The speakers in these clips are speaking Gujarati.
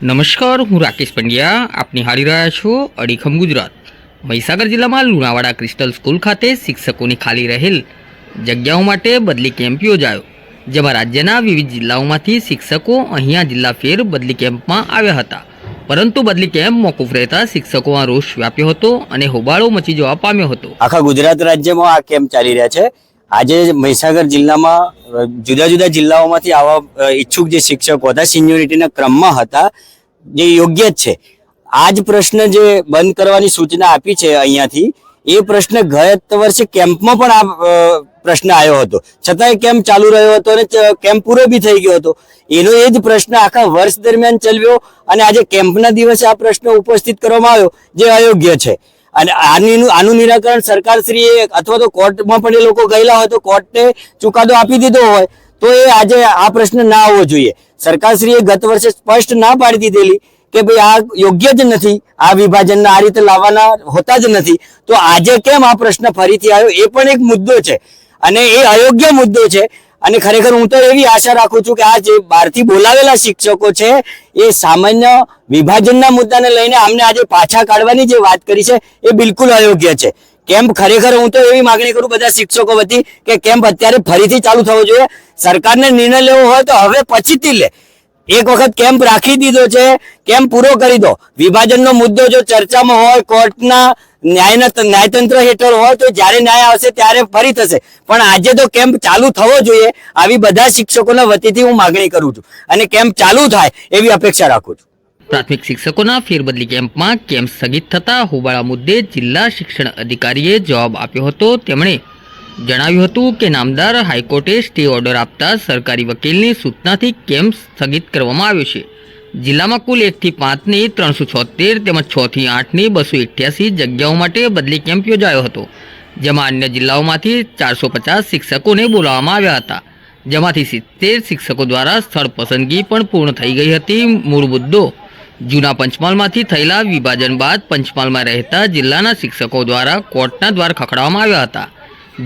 નમસ્કાર, હું રાકેશ પંડ્યા. આપ નિહાળી રહ્યા છો અડીખમ ગુજરાત. મહીસાગર જિલ્લામાં લુણાવાડા ક્રિસ્ટલ સ્કૂલ ખાતે શિક્ષકોની ખાલી રહેલ જગ્યાઓ માટે બદલી કેમ્પ યોજાયો, જેમાં રાજ્યના વિવિધ જિલ્લાઓમાંથી શિક્ષકો અહીંયા જિલ્લા ફેર બદલી કેમ્પમાં આવ્યા હતા. પરંતુ બદલી કેમ્પ મોકૂફ રહેતા શિક્ષકોમાં રોષ વ્યાપ્યો હતો અને હોબાળો મચી જવા પામ્યો હતો. આખા ગુજરાત રાજ્યમાં આ કેમ્પ ચાલી રહ્યા છે. આજે મહીસાગર જિલ્લામાં જુદા જુદા જિલ્લાઓમાંથી આવા ઈચ્છુક જે શિક્ષકો હતા, સિનિયોરિટીના ક્રમમાં હતા, જે યોગ્ય જ છે. આ જ પ્રશ્ન જે બંધ કરવાની સૂચના આપી છે અહીંયાથી, એ પ્રશ્ન ગત વર્ષે કેમ્પમાં પણ આ પ્રશ્ન આવ્યો હતો. છતાંય કેમ્પ ચાલુ રહ્યો હતો અને કેમ્પ પૂરો બી થઈ ગયો હતો. એનો એ જ પ્રશ્ન આખા વર્ષ દરમિયાન ચલવ્યો અને આજે કેમ્પના દિવસે આ પ્રશ્ન ઉપસ્થિત કરવામાં આવ્યો, જે અયોગ્ય છે. અને આની આનું નિરાકરણ સરકારશ્રીએ અથવા તો કોર્ટમાં પણ એ લોકો ગયેલા હોય તો કોર્ટે ચુકાદો આપી દીધો હોય તો એ આજે આ પ્રશ્ન ના આવવો જોઈએ. સરકારશ્રીએ ગત વર્ષે સ્પષ્ટ ના પાડી દીધેલી કે ભાઈ આ યોગ્ય જ નથી, આ વિભાજનના આ રીતે લાવવાના હોતા જ નથી. તો આજે કેમ આ પ્રશ્ન ફરીથી આવ્યો એ પણ એક મુદ્દો છે. અને એ અયોગ્ય મુદ્દો છે અને ખરેખર હું તો એવી આશા રાખું છું કે આ જે બહારથી બોલાવેલા શિક્ષકો છે, એ સામાન્ય વિભાજનના મુદ્દાને લઈને આમને આજે પાછા કાઢવાની જે વાત કરી છે, એ બિલકુલ અયોગ્ય છે. કેમ્પ ખરેખર હું તો એવી માગણી કરું બધા શિક્ષકો વતી કે કેમ્પ અત્યારે ફરીથી ચાલુ થવો જોઈએ. સરકારને નિર્ણય લેવો હોય તો હવે પછીથી લે. એક વખત કેમ્પ રાખી દીધો છે, કેમ્પ પૂરો કરી દો. વિભાજનનો મુદ્દો જો ચર્ચામાં હોય, કોર્ટના ન્યાયના ન્યાયતંત્ર હેઠળ હોય તો જ્યારે ન્યાય આવશે ત્યારે ફરી થશે. પણ આજે તો કેમ્પ ચાલુ થવો જોઈએ આવી બધા શિક્ષકોના વતીથી હું માગણી કરું છું. અને કેમ્પ ચાલુ થાય એવી અપેક્ષા રાખું છું. પ્રાથમિક શિક્ષકોના ફેરબદલી કેમ્પમાં કેમ્પ સ્થગિત થતા હોબાળા મુદ્દે જિલ્લા શિક્ષણ અધિકારીએ જવાબ આપ્યો હતો. તેમણે જણાવ્યું હતું કે નામદાર હાઈકોર્ટે સ્ટે ઓર્ડર આપતા સરકારી વકીલની સૂચનાથી કેમ્પ સ્થગિત કરવામાં આવ્યો છે. જિલ્લામાં કુલ એકથી પાંચની, ત્રણસો છોતેર તેમજ છથી આઠની, બસો અઠ્યાસી જગ્યાઓ માટે બદલી કેમ્પ યોજાયો હતો, જેમાં અન્ય જિલ્લાઓમાંથી ચારસો પચાસ શિક્ષકોને બોલાવવામાં આવ્યા હતા. જેમાંથી સિત્તેર શિક્ષકો દ્વારા સ્થળ પસંદગી પણ પૂર્ણ થઈ ગઈ હતી. મૂળ મુદ્દો, જૂના પંચમહાલમાંથી થયેલા વિભાજન બાદ પંચમહાલમાં રહેતા જિલ્લાના શિક્ષકો દ્વારા કોર્ટના દ્વાર ખખડાવવામાં આવ્યા હતા,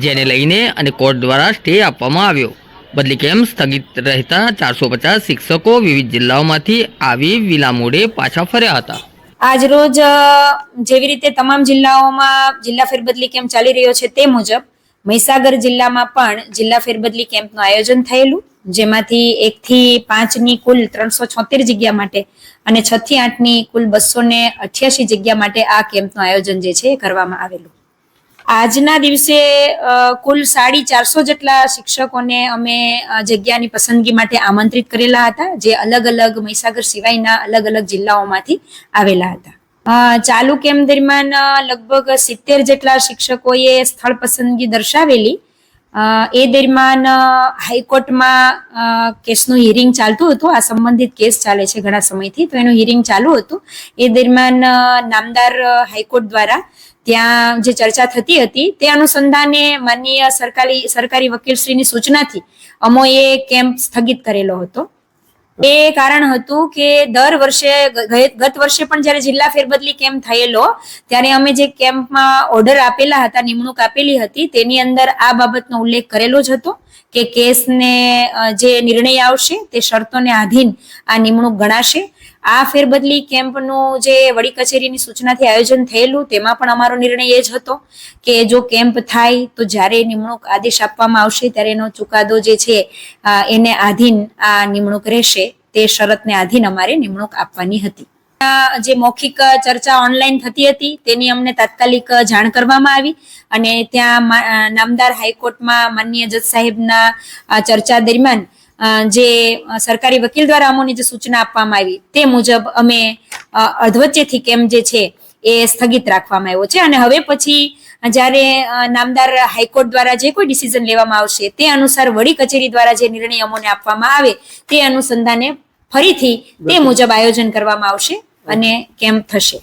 જેને લઈને અને કોર્ટ દ્વારા સ્ટે આપવામાં આવ્યો. બદલી કેમ્પ સ્થગિત રહેતા ચારસો પચાસ શિક્ષકો વિવિધ જિલ્લાઓમાંથી આવી વિલામોડે પાછા ફર્યા હતા? આજ રોજ જેવી રીતે તમામ જિલ્લાઓમાં જિલ્લા ફેરબદલી કેમ્પ ચાલી રહ્યો છે તે મુજબ, મહીસાગર જિલ્લામાં પણ જિલ્લા ફેરબદલી કેમ્પનું આયોજન થયેલું, જેમાંથી એકથી પાંચની કુલ ત્રણસો છોતેર જગ્યા માટે અને છ થી આઠની કુલ બસો ને અઠ્યાસી જગ્યા માટે આ કેમ્પનું આયોજન જે છે કરવામાં આવેલું. આજના દિવસે કુલ સાડી ચારસો જેટલા શિક્ષકોને અમે જગ્યાની પસંદગી માટે આમંત્રિત કરેલા હતા, જે અલગ અલગ મહીસાગર સિવાયના અલગ અલગ જિલ્લાઓમાંથી આવેલા હતા. ચાલુ કેમ્પ દરમિયાન લગભગ સિત્તેર જેટલા શિક્ષકોએ સ્થળ પસંદગી દર્શાવેલી. એ દરમિયાન હાઈકોર્ટમાં કેસનું હિયરિંગ ચાલતું હતું. આ સંબંધિત કેસ ચાલે છે ઘણા સમયથી, તો એનું હિયરિંગ ચાલુ હતું. એ દરમિયાન નામદાર હાઈકોર્ટ દ્વારા ત્યાં જે ચર્ચા થતી હતી, તે અનુસંધાને માનનીય સરકારી સરકારી વકીલશ્રીની સૂચનાથી અમોએ કેમ્પ સ્થગિત કરેલો હતો. એ કારણ હતું કે દર વર્ષે, ગત વર્ષે પણ જ્યારે જિલ્લા ફેરબદલી કેમ્પ થયેલો, ત્યારે અમે જે કેમ્પમાં ઓર્ડર આપેલા હતા, નિમણૂક આપેલી હતી, તેની અંદર આ બાબતનો ઉલ્લેખ કરેલો જ હતો કે કેસને જે નિર્ણય આવશે તે શરતોને આધીન આ નિમણૂક ગણાશે. આ ફેરબદલી કેમ્પનું જે વડી કચેરીની સૂચનાથી આયોજન થયેલું, તેમાં પણ અમારો નિર્ણય એ જ હતો કે જો કેમ્પ થાય તો જ્યારે નિમણૂક આદેશ આપવામાં આવશે, ત્યારે એનો ચુકાદો જે છે એને આધીન આ નિમણૂક રહેશે. તે શરતને આધીન અમારે નિમણૂક આપવાની હતી. જે મૌખિક ચર્ચા ઓનલાઈન થતી હતી, તેની અમને તાત્કાલિક જાણ કરવામાં આવી અને ત્યાં નામદાર હાઈકોર્ટમાં માનનીય જજ સાહેબના ચર્ચા દરમિયાન જે સરકારી વકીલ દ્વારા અમોની જે સૂચના આપવામાં આવી તે મુજબ અમે અધવચ્ચેથી કેમ જે છે એ સ્થગિત રાખવામાં આવ્યો છે. અને હવે પછી જ્યારે નામદાર હાઈકોર્ટ દ્વારા જે કોઈ ડિસિઝન લેવામાં આવશે તે અનુસાર વડી કચેરી દ્વારા જે નિર્ણય અમોને આપવામાં આવે તે અનુસંધાને ફરીથી તે મુજબ આયોજન કરવામાં આવશે અને કેમ્પ થશે.